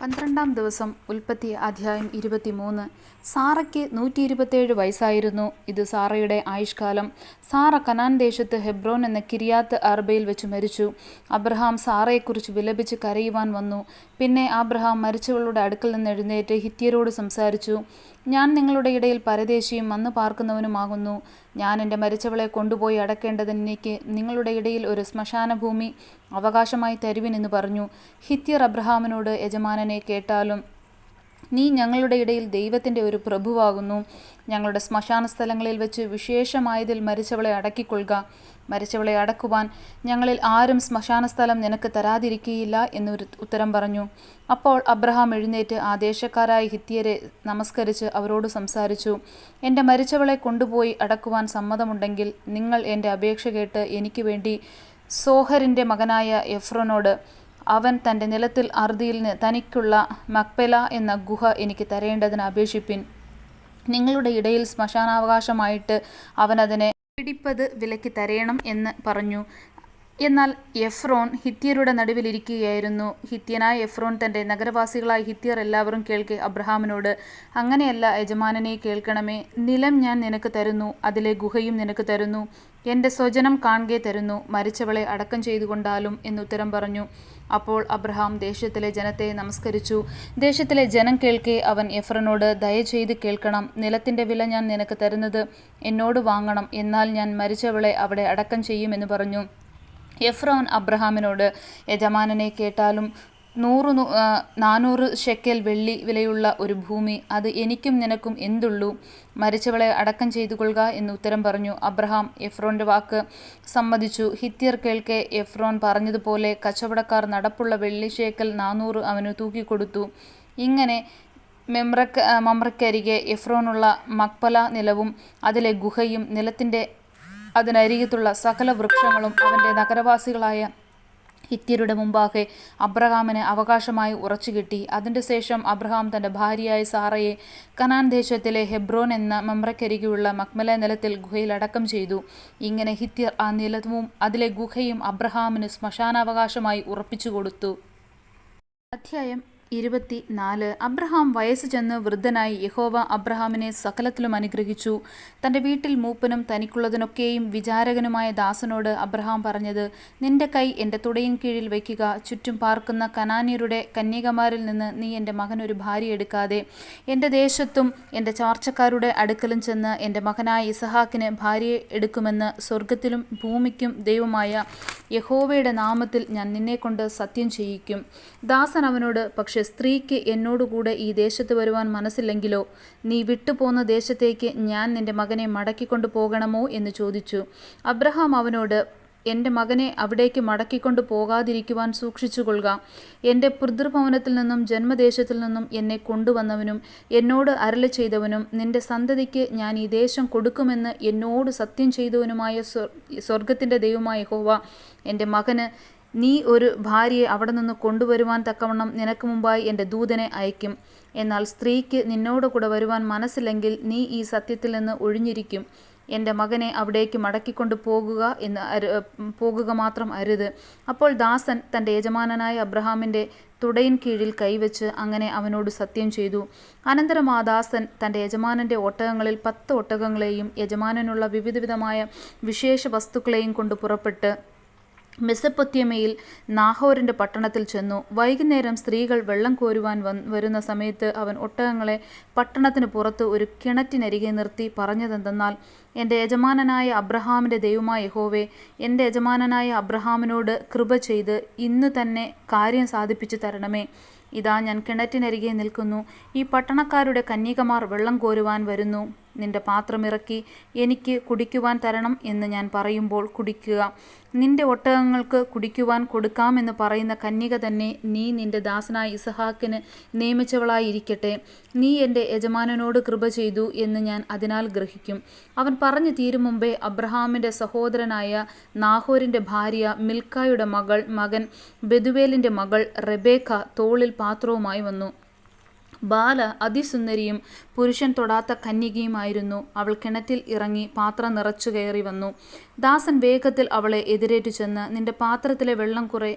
പന്ത്രണ്ടാം ദിവസം ഉൽപ്പത്തി അധ്യായം ഇരുപത്തിമൂന്ന്. സാറയ്ക്ക് നൂറ്റി ഇരുപത്തേഴ് വയസ്സായിരുന്നു. ഇത് സാറയുടെ ആയുഷ്കാലം. സാറ കനാൻ ദേശത്ത് ഹെബ്രോൻ എന്ന കിരിയാത്ത് അർബയിൽ വെച്ച് മരിച്ചു. അബ്രഹാം സാറയെക്കുറിച്ച് വിലപിച്ച് കരയുവാൻ വന്നു. പിന്നെ അബ്രഹാം മരിച്ചവളുടെ അടുക്കൽ നിന്ന് എഴുന്നേറ്റ് ഹിത്യരോട് സംസാരിച്ചു. ഞാൻ നിങ്ങളുടെ ഇടയിൽ പരദേശിയും വന്നു പാർക്കുന്നവനുമാകുന്നു. ഞാൻ എന്റെ മരിച്ചവളെ കൊണ്ടുപോയി അടക്കേണ്ടതിന് നിങ്ങളുടെ ഇടയിൽ ഒരു ശ്മശാന ഭൂമി അവകാശമായി തരുവിനെന്ന് പറഞ്ഞു. ഹിത്യർ അബ്രഹാമിനോട് യജമാനനെ കേട്ടാലും നീ ഞങ്ങളുടെ ഇടയിൽ ദൈവത്തിന്റെ ഒരു പ്രഭുവാകുന്നു. ഞങ്ങളുടെ ശ്മശാന സ്ഥലങ്ങളിൽ വെച്ച് വിശേഷമായതിൽ മരിച്ചവളെ അടക്കിക്കൊള്ളുക. മരിച്ചവളെ അടക്കുവാൻ ഞങ്ങളിൽ ആരും ശ്മശാന സ്ഥലം നിനക്ക് തരാതിരിക്കുകയില്ല എന്നൊരു ഉത്തരം പറഞ്ഞു. അപ്പോൾ അബ്രഹാം എഴുന്നേറ്റ് ആ ദേശക്കാരായ ഹിത്യരെ നമസ്കരിച്ച് അവരോട് സംസാരിച്ചു. എന്റെ മരിച്ചവളെ കൊണ്ടുപോയി അടക്കുവാൻ സമ്മതമുണ്ടെങ്കിൽ നിങ്ങൾ എന്റെ അപേക്ഷ കേട്ട് എനിക്ക് വേണ്ടി സോഹറിന്റെ മകനായ എഫ്രോനോട് അവൻ തന്റെ നിലത്തിൽ അറുതിയിൽ തനിക്കുള്ള മക്പെല എന്ന ഗുഹ എനിക്ക് തരേണ്ടതിന് അപേക്ഷിപ്പിൻ. നിങ്ങളുടെ ഇടയിൽ ശ്മശാനാവകാശമായിട്ട് അവനതിനെ പിടിപ്പത് വിലക്ക് തരയണം എന്ന് പറഞ്ഞു. എന്നാൽ എഫ്രോൺ ഹിത്യരുടെ നടുവിലിരിക്കുകയായിരുന്നു ഹിത്യനായ എഫ്രോൺ തന്റെ നഗരവാസികളായ ഹിത്യർ എല്ലാവരും കേൾക്കെ അബ്രഹാമിനോട് അങ്ങനെയല്ല യജമാനനെ കേൾക്കണമേ. നിലം ഞാൻ നിനക്ക് തരുന്നു. അതിലെ ഗുഹയും നിനക്ക് തരുന്നു. എന്റെ സ്വജനം കാണുകെ തരുന്നു. മരിച്ചവളെ അടക്കം ചെയ്തുകൊണ്ടാലും എന്നുത്തരം പറഞ്ഞു. അപ്പോൾ അബ്രഹാം ദേശത്തിലെ ജനത്തെ നമസ്കരിച്ചു. ദേശത്തിലെ ജനം കേൾക്കെ അവൻ എഫ്രനോട് ദയചെയ്ത് കേൾക്കണം. നിലത്തിന്റെ വില ഞാൻ നിനക്ക് തരുന്നത് എന്നോട് വാങ്ങണം. എന്നാൽ ഞാൻ മരിച്ചവളെ അവിടെ അടക്കം ചെയ്യുമെന്ന് പറഞ്ഞു. എഫ്രോൻ അബ്രഹാമിനോട് യജമാനനെ കേട്ടാലും നൂറ് നാനൂറ് ഷെക്കൽ വെള്ളി വിലയുള്ള ഒരു ഭൂമി. അത് എനിക്കും നിനക്കും എന്തുള്ളൂ? മരിച്ചവളെ അടക്കം ചെയ്തു ചെയ്തുകൊള്ളുക എന്ന് ഉത്തരം പറഞ്ഞു അബ്രഹാം എഫ്രോന്റെ വാക്ക് സമ്മതിച്ചു. ഹിത്യർ കേൾക്കെ എഫ്രോൻ പറഞ്ഞതുപോലെ കച്ചവടക്കാർ നടപ്പുള്ള വെള്ളി ഷേക്കൽ നാനൂറ് അവന് തൂക്കിക്കൊടുത്തു ഇങ്ങനെ മെമ്രക്ക് മമ്രക്കരികെ എഫ്രോനുള്ള മക്പല നിലവും അതിലെ ഗുഹയും നിലത്തിന്റെ അതിനരികത്തുള്ള സകല വൃക്ഷങ്ങളും അവന്റെ നഗരവാസികളായ ഹിത്യരുടെ മുമ്പാകെ അബ്രഹാമിന് അവകാശമായി ഉറച്ചു കിട്ടി. അതിന്റെ ശേഷം അബ്രഹാം തന്റെ ഭാര്യയായ സാറയെ കനാൻ ദേശത്തിലെ ഹെബ്രോൻ എന്ന മമ്രക്കരികെയുള്ള മക്മല നിലത്തിൽ ഗുഹയിൽ അടക്കം ചെയ്തു. ഇങ്ങനെ ഹിത്യർ ആ നിലവും അതിലെ ഗുഹയും അബ്രഹാമിന് ശ്മശാനാവകാശമായി ഉറപ്പിച്ചു കൊടുത്തു. അധ്യായം ഇരുപത്തി നാല് അബ്രഹാം വയസ്സ് ചെന്ന് വൃദ്ധനായി യഹോവ അബ്രഹാമിനെ സകലത്തിലും അനുഗ്രഹിച്ചു. തന്റെ വീട്ടിൽ മൂപ്പനും തനിക്കുള്ളതിനൊക്കെയും വിചാരകനുമായ ദാസനോട് അബ്രഹാം പറഞ്ഞത് നിന്റെ കൈ എന്റെ തുടയിൻ കീഴിൽ വയ്ക്കുക. ചുറ്റും പാർക്കുന്ന കനാന്യരുടെ കന്യകമാരിൽ നിന്ന് നീ എന്റെ മകൻ ഒരു ഭാര്യ എടുക്കാതെ. എന്റെ ദേശത്തും എന്റെ ചാർച്ചക്കാരുടെ അടുക്കലും ചെന്ന് എന്റെ മകനായ ഇസഹാക്കിന് ഭാര്യയെ എടുക്കുമെന്ന് സ്വർഗത്തിലും ഭൂമിക്കും ദൈവമായ യഹോവയുടെ നാമത്തിൽ ഞാൻ നിന്നെക്കൊണ്ട് സത്യം ചെയ്യിക്കും. ദാസൻ അവനോട് പക്ഷെ പക്ഷെ സ്ത്രീക്ക് എന്നോടുകൂടെ ഈ ദേശത്ത് വരുവാൻ മനസ്സില്ലെങ്കിലോ? നീ വിട്ടുപോന്ന ദേശത്തേക്ക് ഞാൻ നിന്റെ മകനെ മടക്കിക്കൊണ്ടു പോകണമോ? എന്ന് ചോദിച്ചു. അബ്രഹാം അവനോട് എന്റെ മകനെ അവിടേക്ക് മടക്കിക്കൊണ്ടു പോകാതിരിക്കുവാൻ സൂക്ഷിച്ചുകൊള്ളുക. എന്റെ പിതൃഭവനത്തിൽ നിന്നും ജന്മദേശത്തിൽ നിന്നും എന്നെ കൊണ്ടുവന്നവനും എന്നോട് അരളി ചെയ്തവനും നിന്റെ സന്തതിക്ക് ഞാൻ ഈ ദേശം കൊടുക്കുമെന്ന് എന്നോട് സത്യം ചെയ്തവനുമായ സ്വർഗത്തിന്റെ ദൈവമായ ഹോവ എന്റെ മകന് നീ ഒരു ഭാര്യയെ അവിടെ നിന്ന് കൊണ്ടുവരുവാൻ തക്കവണ്ണം നിനക്ക് മുമ്പായി എന്റെ ദൂതനെ അയക്കും എന്നാൽ സ്ത്രീക്ക് നിന്നോട് കൂടെ വരുവാൻ മനസ്സില്ലെങ്കിൽ നീ ഈ സത്യത്തിൽ നിന്ന് ഒഴിഞ്ഞിരിക്കും. എന്റെ മകനെ അവിടേക്ക് മടക്കിക്കൊണ്ട് പോകുക എന്ന് പോകുക മാത്രം അരുത്. അപ്പോൾ ദാസൻ തന്റെ യജമാനനായ അബ്രഹാമിന്റെ തുടയിൻ കീഴിൽ കൈവച്ച് അങ്ങനെ അവനോട് സത്യം ചെയ്തു. അനന്തരം ആ ദാസൻ തന്റെ യജമാനന്റെ ഒട്ടകങ്ങളിൽ പത്ത് ഒട്ടകങ്ങളെയും യജമാനനുള്ള വിവിധവിധമായ വിശേഷ വസ്തുക്കളെയും കൊണ്ട് പുറപ്പെട്ട് മെസ്സപ്പൊത്യമയിൽ നാഹോറിന്റെ പട്ടണത്തിൽ ചെന്നു. വൈകുന്നേരം സ്ത്രീകൾ വെള്ളം കോരുവാൻ വൻ വരുന്ന സമയത്ത് അവൻ ഒട്ടകങ്ങളെ പട്ടണത്തിന് പുറത്ത് ഒരു കിണറ്റിനരികെ നിർത്തി പറഞ്ഞതെന്തെന്നാൽ എന്റെ യജമാനനായ അബ്രഹാമിന്റെ ദൈവമായ യഹോവേ എന്റെ യജമാനനായ അബ്രഹാമിനോട് കൃപ ചെയ്ത് ഇന്ന് തന്നെ കാര്യം സാധിപ്പിച്ചു തരണമേ. ഇതാ ഞാൻ കിണറ്റിനരികെ നിൽക്കുന്നു. ഈ പട്ടണക്കാരുടെ കന്യകമാർ വെള്ളം കോരുവാൻ വരുന്നു. നിന്റെ പാത്രമിറക്കി എനിക്ക് കുടിക്കുവാൻ തരണം എന്ന് ഞാൻ പറയുമ്പോൾ കുടിക്കുക. നിന്റെ ഒട്ടകങ്ങൾക്ക് കുടിക്കുവാൻ കൊടുക്കാമെന്ന് പറയുന്ന കന്യക തന്നെ നീ നിന്റെ ദാസനായ ഇസഹാക്കിന് നിയമിച്ചവളായിരിക്കട്ടെ. നീ എന്റെ യജമാനനോട് കൃപ ചെയ്തു എന്ന് ഞാൻ അതിനാൽ ഗ്രഹിക്കും. അവൻ പറഞ്ഞു തീരും മുമ്പേ അബ്രഹാമിന്റെ സഹോദരനായ നാഹോരിന്റെ ഭാര്യ മിൽക്കായുടെ മകൾ മകൻ ബെദുവേലിന്റെ മകൾ റെബേക്ക തോളിൽ പാത്രവുമായി വന്നു. ബാല അതിസുന്ദരിയും പുരുഷൻ തൊടാത്ത കന്യകയുമായിരുന്നു. അവൾ കിണറ്റിൽ ഇറങ്ങി പാത്രം നിറച്ചു കയറി വന്നു. ദാസൻ വേഗത്തിൽ അവളെ എതിരേറ്റു ചെന്ന് നിന്റെ പാത്രത്തിലെ വെള്ളം കുറെ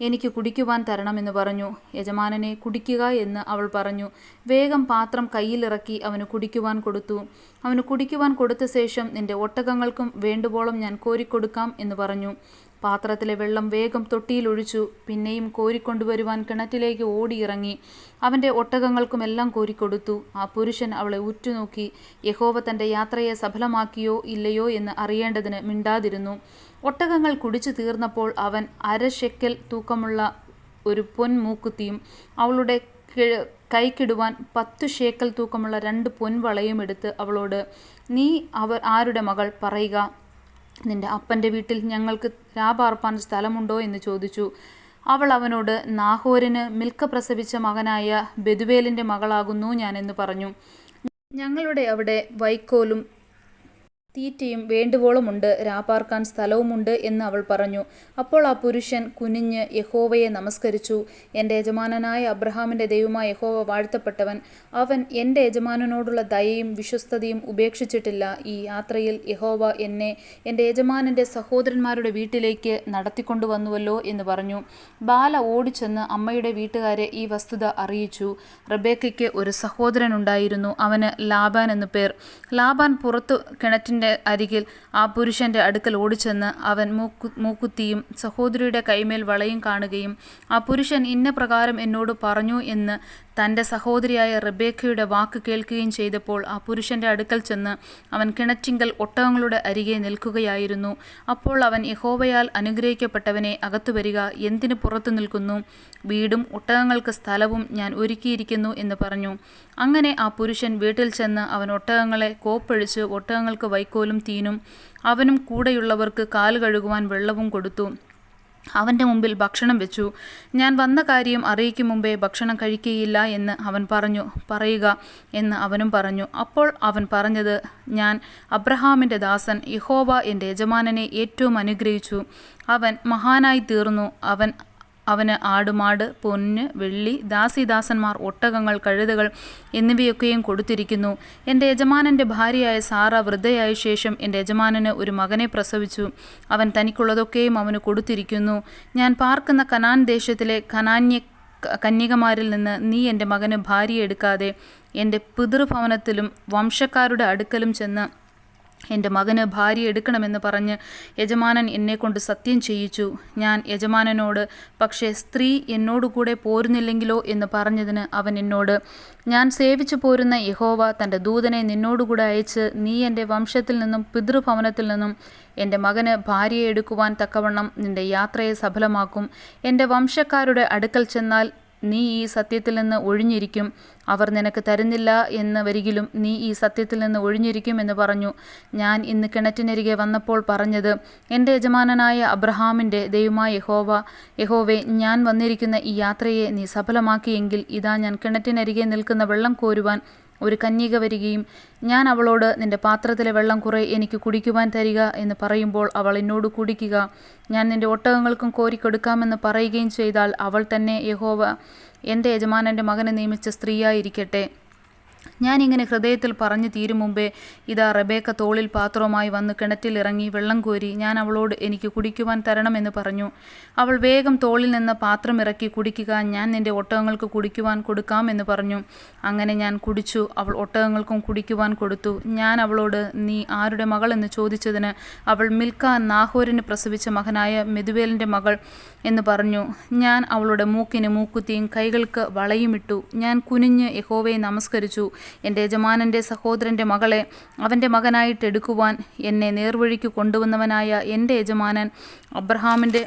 എനിക്ക് കുടിക്കുവാൻ തരണമെന്ന് പറഞ്ഞു. യജമാനനെ കുടിക്കുക എന്ന് അവൾ പറഞ്ഞു. വേഗം പാത്രം കയ്യിലിറക്കി അവന് കുടിക്കുവാൻ കൊടുത്തു. അവന് കുടിക്കുവാൻ കൊടുത്ത ശേഷം നിന്റെ ഒട്ടകങ്ങൾക്കും വേണ്ടുവോളം ഞാൻ കോരിക്കൊടുക്കാം എന്ന് പറഞ്ഞു. പാത്രത്തിലെ വെള്ളം വേഗം തൊട്ടിയിലൊഴിച്ചു. പിന്നെയും കോരിക്കൊണ്ടുവരുവാൻ കിണറ്റിലേക്ക് ഓടിയിറങ്ങി. അവന്റെ ഒട്ടകങ്ങൾക്കുമെല്ലാം കോരിക്കൊടുത്തു. ആ പുരുഷൻ അവളെ ഉറ്റുനോക്കി യഹോവ തന്റെ യാത്രയെ സഫലമാക്കിയോ ഇല്ലയോ എന്ന് അറിയേണ്ടതിന് മിണ്ടാതിരുന്നു. ഒട്ടകങ്ങൾ കുടിച്ചു തീർന്നപ്പോൾ അവൻ അര ഷെക്കൽ തൂക്കമുള്ള ഒരു പൊൻമൂക്കുത്തിയും അവളുടെ കൈക്കിടുവാൻ പത്തു ഷേക്കൽ തൂക്കമുള്ള രണ്ട് പൊൻവളയും എടുത്ത് അവളോട് നീ അവർ ആരുടെ മകൾ? പറയുക. നിന്റെ അപ്പന്റെ വീട്ടിൽ ഞങ്ങൾക്ക് രാപാർപ്പാൻ സ്ഥലമുണ്ടോ എന്ന് ചോദിച്ചു. അവൾ അവനോട് നാഹോരിന് മിൽക്ക പ്രസവിച്ച മകനായ ബെദുവേലിന്റെ മകളാകുന്നു ഞാനെന്ന് പറഞ്ഞു. ഞങ്ങളുടെ അവിടെ വൈക്കോലും തീറ്റയും വേണ്ടുവോളമുണ്ട് രാപാർക്കാൻ സ്ഥലവുമുണ്ട് എന്ന് അവൾ പറഞ്ഞു. അപ്പോൾ ആ പുരുഷൻ കുനിഞ്ഞ് യഹോവയെ നമസ്കരിച്ചു. എന്റെ യജമാനനായ അബ്രഹാമിന്റെ ദൈവമായ യഹോവ വാഴ്ത്തപ്പെട്ടവൻ അവൻ എന്റെ യജമാനനോടുള്ള ദയയും വിശ്വസ്തതയും ഉപേക്ഷിച്ചിട്ടില്ല. ഈ യാത്രയിൽ യഹോവ എന്നെ എന്റെ യജമാനന്റെ സഹോദരന്മാരുടെ വീട്ടിലേക്ക് നടത്തിക്കൊണ്ടുവന്നുവല്ലോ എന്ന് പറഞ്ഞു. ബാല ഓടിച്ചെന്ന് അമ്മയുടെ വീട്ടുകാരെ ഈ വസ്തുത അറിയിച്ചു. റബേക്കയ്ക്ക് ഒരു സഹോദരൻ ഉണ്ടായിരുന്നു അവന് ലാബാൻ എന്നു പേർ. ലാബാൻ പുറത്തു കിണറ്റിന്റെ അരികിൽ ആ പുരുഷന്റെ അടുക്കൽ ഓടിച്ചെന്ന് അവൻ മൂക്കു മൂക്കുത്തിയും സഹോദരിയുടെ കൈമേൽ വളയും കാണുകയും ആ പുരുഷൻ ഇന്ന പ്രകാരം എന്നോട് പറഞ്ഞു എന്ന് തന്റെ സഹോദരിയായ റബേക്കയുടെ വാക്ക് കേൾക്കുകയും ചെയ്തപ്പോൾ ആ പുരുഷന്റെ അടുക്കൽ ചെന്ന് അവൻ കിണറ്റിങ്കൽ ഒട്ടകങ്ങളുടെ അരികെ നിൽക്കുകയായിരുന്നു. അപ്പോൾ അവൻ യഹോവയാൽ അനുഗ്രഹിക്കപ്പെട്ടവനെ അകത്തു വരിക എന്തിനു പുറത്തു നിൽക്കുന്നു? വീടും ഒട്ടകങ്ങൾക്ക് സ്ഥലവും ഞാൻ ഒരുക്കിയിരിക്കുന്നു എന്ന് പറഞ്ഞു. അങ്ങനെ ആ പുരുഷൻ വീട്ടിൽ ചെന്ന് അവൻ ഒട്ടകങ്ങളെ കോപ്പഴിച്ച് ഒട്ടകങ്ങൾക്ക് വൈക്കോലും തീനും അവനും കൂടെയുള്ളവർക്ക് കാൽ കഴുകുവാൻ വെള്ളവും കൊടുത്തു. അവന്റെ മുമ്പിൽ ഭക്ഷണം വെച്ചു. ഞാൻ വന്ന കാര്യം അറിയിക്കും മുമ്പേ ഭക്ഷണം കഴിക്കുകയില്ല എന്ന് അവൻ പറഞ്ഞു. പറയുക എന്ന് അവനും പറഞ്ഞു. അപ്പോൾ അവൻ പറഞ്ഞത് ഞാൻ അബ്രഹാമിന്റെ ദാസൻ യഹോവ എന്റെ യജമാനനെ ഏറ്റവും അനുഗ്രഹിച്ചു. അവൻ മഹാനായി തീർന്നു. അവൻ അവന് ആടുമാട് പൊന്ന് വെള്ളി ദാസിദാസന്മാർ ഒട്ടകങ്ങൾ കഴുതകൾ എന്നിവയൊക്കെയും കൊടുത്തിരിക്കുന്നു. എന്റെ യജമാനന്റെ ഭാര്യയായ സാറ വൃദ്ധയായ ശേഷം എന്റെ യജമാനന് ഒരു മകനെ പ്രസവിച്ചു. അവൻ തനിക്കുള്ളതൊക്കെയും അവന് കൊടുത്തിരിക്കുന്നു. ഞാൻ പാർക്കുന്ന കനാൻ ദേശത്തിലെ കനാന്യ കന്യകമാരിൽ നിന്ന് നീ എന്റെ മകന് ഭാര്യ എടുക്കാതെ എന്റെ പിതൃഭവനത്തിലും വംശക്കാരുടെ അടുക്കലും ചെന്ന് എന്റെ മകന് ഭാര്യ എടുക്കണമെന്ന് പറഞ്ഞ് യജമാനൻ എന്നെക്കൊണ്ട് സത്യം ചെയ്യിച്ചു. ഞാൻ യജമാനനോട് പക്ഷേ സ്ത്രീ എന്നോടുകൂടെ പോരുന്നില്ലെങ്കിലോ? എന്ന് പറഞ്ഞതിന് അവൻ എന്നോട് ഞാൻ സേവിച്ചു പോരുന്ന യഹോവ തന്റെ ദൂതനെ നിന്നോടുകൂടെ അയച്ച് നീ എന്റെ വംശത്തിൽ നിന്നും പിതൃഭവനത്തിൽ നിന്നും എന്റെ മകന് ഭാര്യയെ എടുക്കുവാൻ തക്കവണ്ണം നിന്റെ യാത്രയെ സഫലമാക്കും. എന്റെ വംശക്കാരുടെ അടുക്കൽ ചെന്നാൽ നീ ഈ സത്യത്തിൽ നിന്ന് ഒഴിഞ്ഞിരിക്കും. അവർ നിനക്ക് തരുന്നില്ല എന്ന് വരികിലും നീ ഈ സത്യത്തിൽ നിന്ന് ഒഴിഞ്ഞിരിക്കും എന്ന് പറഞ്ഞു. ഞാൻ ഇന്ന് കിണറ്റിനരികെ വന്നപ്പോൾ പറഞ്ഞത് എന്റെ യജമാനനായ അബ്രഹാമിന്റെ ദൈവമായ യഹോവ യഹോവെ ഞാൻ വന്നിരിക്കുന്ന ഈ യാത്രയെ നീ സഫലമാക്കിയെങ്കിൽ ഇതാ ഞാൻ കിണറ്റിനരികെ നിൽക്കുന്ന വെള്ളം കോരുവാൻ ഒരു കന്യക വരികയും ഞാൻ അവളോട് നിന്റെ പാത്രത്തിലെ വെള്ളം കുറെ എനിക്ക് കുടിക്കുവാൻ തരിക എന്ന് പറയുമ്പോൾ അവൾ എന്നോട് കുടിക്കുക. ഞാൻ നിന്റെ ഒട്ടകങ്ങൾക്കും കോരിക്കൊടുക്കാമെന്ന് പറയുകയും ചെയ്താൽ അവൾ തന്നെ യഹോവ എന്റെ യജമാനന്റെ മകനെ നിയമിച്ച സ്ത്രീയായിരിക്കട്ടെ. ഞാനിങ്ങനെ ഹൃദയത്തിൽ പറഞ്ഞു തീരും മുമ്പേ ഇതാ റബേക്ക തോളിൽ പാത്രവുമായി വന്ന് കിണറ്റിൽ ഇറങ്ങി വെള്ളം കോരി ഞാൻ അവളോട് എനിക്ക് കുടിക്കുവാൻ തരണമെന്ന് പറഞ്ഞു. അവൾ വേഗം തോളിൽ നിന്ന് പാത്രം ഇറക്കി കുടിക്കുക ഞാൻ നിന്റെ ഒട്ടകങ്ങൾക്ക് കുടിക്കുവാൻ കൊടുക്കാമെന്ന് പറഞ്ഞു. അങ്ങനെ ഞാൻ കുടിച്ചു അവൾ ഒട്ടകങ്ങൾക്കും കുടിക്കുവാൻ കൊടുത്തു. ഞാൻ അവളോട് നീ ആരുടെ മകൾ? എന്ന് ചോദിച്ചതിന് അവൾ മിൽക്ക നാഹോരിന് പ്രസവിച്ച മകനായ മെതുവേലിന്റെ മകൾ എന്ന് പറഞ്ഞു. ഞാൻ അവളുടെ മൂക്കിന് മൂക്കുത്തിയും കൈകൾക്ക് വളയുമിട്ടു ഞാൻ കുനിഞ്ഞ് യഹോവയെ നമസ്കരിച്ചു. എന്റെ യജമാനന്റെ സഹോദരന്റെ മകളെ അവന്റെ മകനായിട്ട് എടുക്കുവാൻ എന്നെ നേർവഴിക്ക് കൊണ്ടുവന്നവനായ എന്റെ യജമാനൻ അബ്രഹാമിന്റെ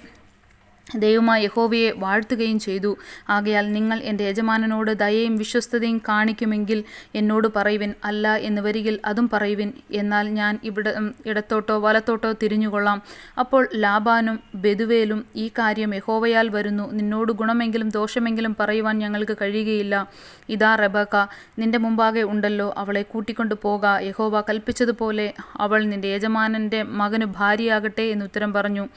ദൈവമായ യഹോവയെ വാഴ്ത്തുകയും ചെയ്തു. ആകയാൽ നിങ്ങൾ എന്റെ യജമാനനോട് ദയയും വിശ്വസ്തതയും കാണിക്കുമെങ്കിൽ എന്നോട് പറയുവിൻ അല്ല എന്ന് വരികിൽ അതും പറയുവിൻ. എന്നാൽ ഞാൻ ഇവിടെ ഇടത്തോട്ടോ വലത്തോട്ടോ തിരിഞ്ഞുകൊള്ളാം. അപ്പോൾ ലാബാനും ബെതുവേലും ഈ കാര്യം യഹോവയാൽ വരുന്നു. നിന്നോട് ഗുണമെങ്കിലും ദോഷമെങ്കിലും പറയുവാൻ ഞങ്ങൾക്ക് കഴിയുകയില്ല. ഇതാ റബക്ക നിന്റെ മുമ്പാകെ ഉണ്ടല്ലോ. അവളെ കൂട്ടിക്കൊണ്ടു പോക. യഹോവ കൽപ്പിച്ചതുപോലെ അവൾ നിന്റെ യജമാനന്റെ മകന് ഭാര്യയാകട്ടെ എന്ന് ഉത്തരം പറഞ്ഞു.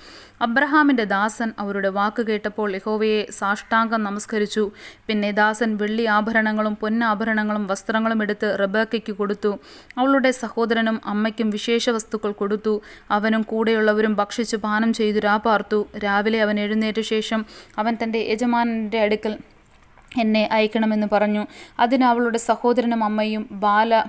അബ്രഹാമിന്റെ ദാസൻ അവരോട് അവരുടെ വാക്ക് കേട്ടപ്പോൾ യഹോവയെ സാഷ്ടാംഗം നമസ്കരിച്ചു. പിന്നെ ദാസൻ വെള്ളി ആഭരണങ്ങളും പൊന്നാഭരണങ്ങളും വസ്ത്രങ്ങളും എടുത്ത് റബേക്കയ്ക്ക് കൊടുത്തു. അവളുടെ സഹോദരനും അമ്മയ്ക്കും വിശേഷ വസ്തുക്കൾ കൊടുത്തു. അവനും കൂടെയുള്ളവരും ഭക്ഷിച്ചു പാനം ചെയ്തു രാപാർത്തു രാവിലെ അവൻ എഴുന്നേറ്റ ശേഷം അവൻ തന്റെ യജമാനന്റെ അടുക്കൽ എന്നെ അയക്കണമെന്ന് പറഞ്ഞു. അതിന് അവളുടെ സഹോദരനും അമ്മയും ബാല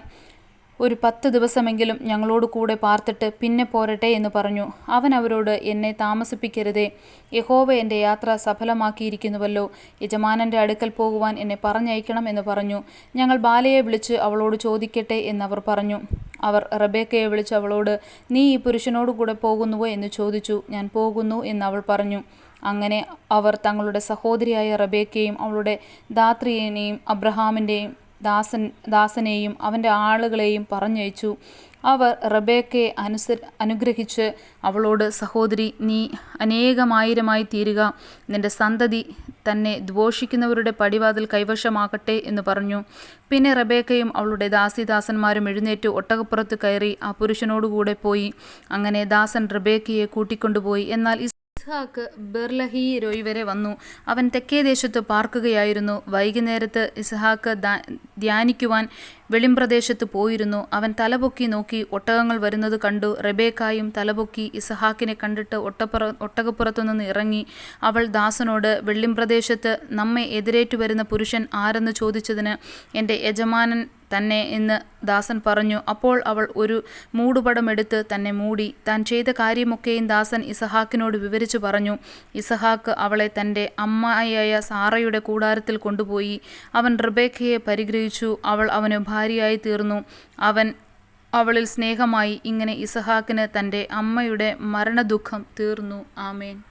ഒരു പത്ത് ദിവസമെങ്കിലും ഞങ്ങളോട് കൂടെ പാർത്തിട്ട് പിന്നെ പോരട്ടെ എന്ന് പറഞ്ഞു. അവൻ അവരോട് എന്നെ താമസിപ്പിക്കരുതേ. യഹോവ എന്റെ യാത്ര സഫലമാക്കിയിരിക്കുന്നുവല്ലോ. യജമാനന്റെ അടുക്കൽ പോകുവാൻ എന്നെ പറഞ്ഞയക്കണം എന്ന് പറഞ്ഞു. ഞങ്ങൾ ബാലയെ വിളിച്ച് അവളോട് ചോദിക്കട്ടെ എന്നവർ പറഞ്ഞു. അവർ റബേക്കയെ വിളിച്ച് അവളോട് നീ ഈ പുരുഷനോട് കൂടെ പോകുന്നുവോ എന്ന് ചോദിച്ചു. ഞാൻ പോകുന്നു എന്ന് അവൾ പറഞ്ഞു. അങ്ങനെ അവർ തങ്ങളുടെ സഹോദരിയായ റബേക്കയും അവളുടെ ദാത്രിയേനെയും അബ്രഹാമിന്റെയും ദാസൻ ദാസനെയും അവന്റെ ആളുകളെയും പറഞ്ഞയച്ചു. അവർ റബേക്കയെ അനുസ അനുഗ്രഹിച്ച് അവളോട് സഹോദരി നീ അനേകമായിരമായി തീരുക. നിന്റെ സന്തതി തന്നെ ദ്വേഷിക്കുന്നവരുടെ പടിവാതിൽ കൈവശമാക്കട്ടെ എന്ന് പറഞ്ഞു. പിന്നെ റബേക്കയും അവളുടെ ദാസിദാസന്മാരും എഴുന്നേറ്റ് ഒട്ടകപ്പുറത്ത് കയറി ആ പുരുഷനോടുകൂടെ പോയി. അങ്ങനെ ദാസൻ റബേക്കയെ കൂട്ടിക്കൊണ്ടുപോയി. എന്നാൽ ഇസ്ഹാക്ക് ബെർലഹീരോയ് വരെ വന്നു. അവൻ തെക്കേ ദേശത്ത് പാർക്കുകയായിരുന്നു. വൈകുന്നേരത്ത് ഇസ്ഹാക്ക് ധ്യാനിക്കുവാൻ വെളിംപ്രദേശത്ത് പോയിരുന്നു. അവൻ തലപൊക്കി നോക്കി ഒട്ടകങ്ങൾ വരുന്നത് കണ്ടു. റബേക്കായും തലപൊക്കി ഇസഹാക്കിനെ കണ്ടിട്ട് ഒട്ടപ്പുറ ഒട്ടകപ്പുറത്തുനിന്ന് ഇറങ്ങി. അവൾ ദാസനോട് വെള്ളിംപ്രദേശത്ത് നമ്മെ എതിരേറ്റു വരുന്ന പുരുഷൻ ആരെന്ന് ചോദിച്ചതിന് എന്റെ യജമാനൻ തന്നെ എന്ന് ദാസൻ പറഞ്ഞു. അപ്പോൾ അവൾ ഒരു മൂടുപടമെടുത്ത് തന്നെ മൂടി. താൻ ചെയ്ത കാര്യമൊക്കെയും ദാസൻ ഇസഹാക്കിനോട് വിവരിച്ചു പറഞ്ഞു. ഇസഹാക്ക് അവളെ തന്റെ അമ്മായിയായ സാറയുടെ കൂടാരത്തിൽ കൊണ്ടുപോയി. അവൻ റിബേക്കയെ പരിഗ്രഹിച്ചു. അവൾ അവന് ഭാര്യയായി തീർന്നു. അവൻ അവളിൽ സ്നേഹമായി. ഇങ്ങനെ ഇസഹാക്കിന് തന്റെ അമ്മയുടെ മരണദുഃഖം തീർന്നു. ആമേൻ.